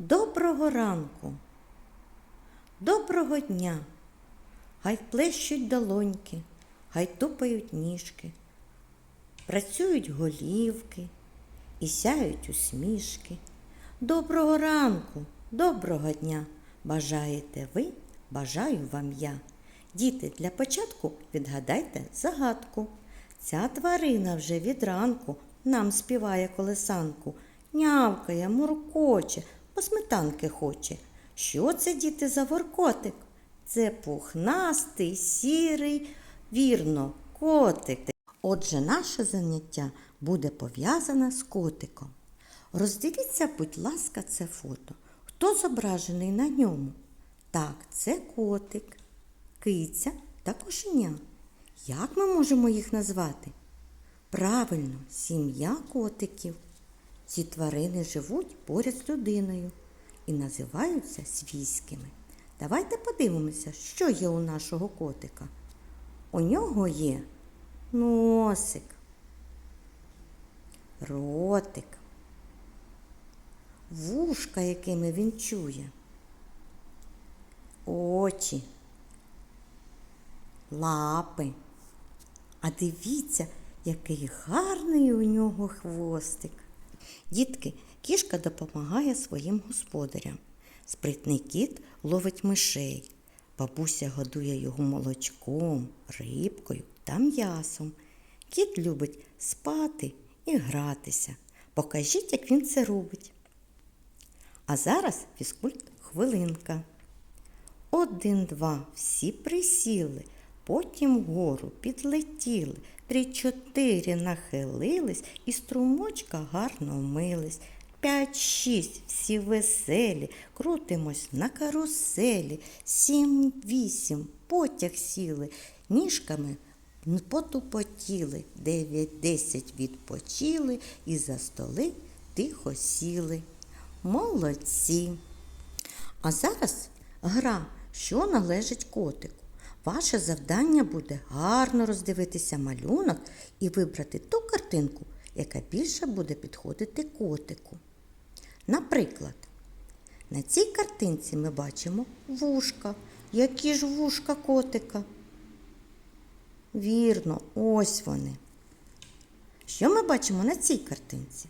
Доброго ранку, доброго дня, хай плещуть долоньки, хай тупають ніжки, працюють голівки і сяють усмішки. Доброго ранку, доброго дня. Бажаєте ви, бажаю вам я. Діти, для початку відгадайте загадку. Ця тварина вже від ранку нам співає колесанку, нявкає, муркоче, по сметанки хоче. Що це, діти, за воркотик? Це пухнастий, сірий, вірно, котик. Отже, наше заняття буде пов'язане з котиком. Роздивіться, будь ласка, це фото. Хто зображений на ньому? Так, це котик, киця та кошеня. Як ми можемо їх назвати? Правильно, сім'я котиків. Ці тварини живуть поряд з людиною і називаються свійськими. Давайте подивимося, що є у нашого котика. У нього є носик, ротик, вушка, якими він чує, очі, лапи. А дивіться, який гарний у нього хвостик. Дітки, кішка допомагає своїм господарям. Спритний кіт ловить мишей. Бабуся годує його молочком, рибкою та м'ясом. Кіт любить спати і гратися. Покажіть, як він це робить. А зараз фізкульт хвилинка. Один, два, всі присіли, потім вгору підлетіли, три, чотири нахилились і струмочка гарно вмились. П'ять, шість, всі веселі, крутимось на каруселі, сім, вісім, потяг сіли, ніжками потупотіли, дев'ять, десять відпочили і за столи тихо сіли. Молодці! А зараз гра, що належить котику. Ваше завдання буде гарно роздивитися малюнок і вибрати ту картинку, яка більше буде підходити котику. Наприклад, на цій картинці ми бачимо вушка. Які ж вушка котика? Вірно, ось вони. Що ми бачимо на цій картинці?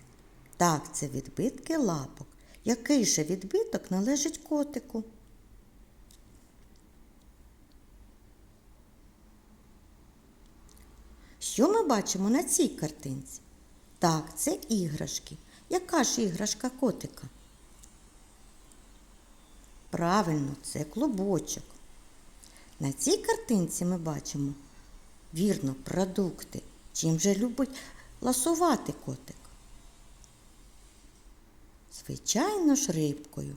Так, це відбитки лапок. Який же відбиток належить котику? Що ми бачимо на цій картинці? Так, це іграшки. Яка ж іграшка котика? Правильно, це клубочок. На цій картинці ми бачимо вірно продукти. Чим же любить ласувати котик? Звичайно ж рибкою.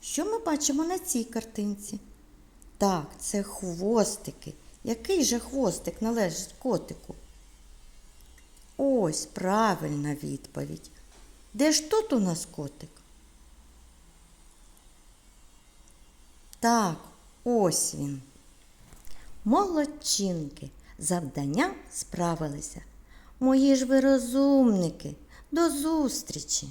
Що ми бачимо на цій картинці? Так, це хвостики. Який же хвостик належить котику? Ось правильна відповідь. Де ж тут у нас котик? Так, ось він. Молодчинки, завдання справилися. Мої ж ви розумники, до зустрічі!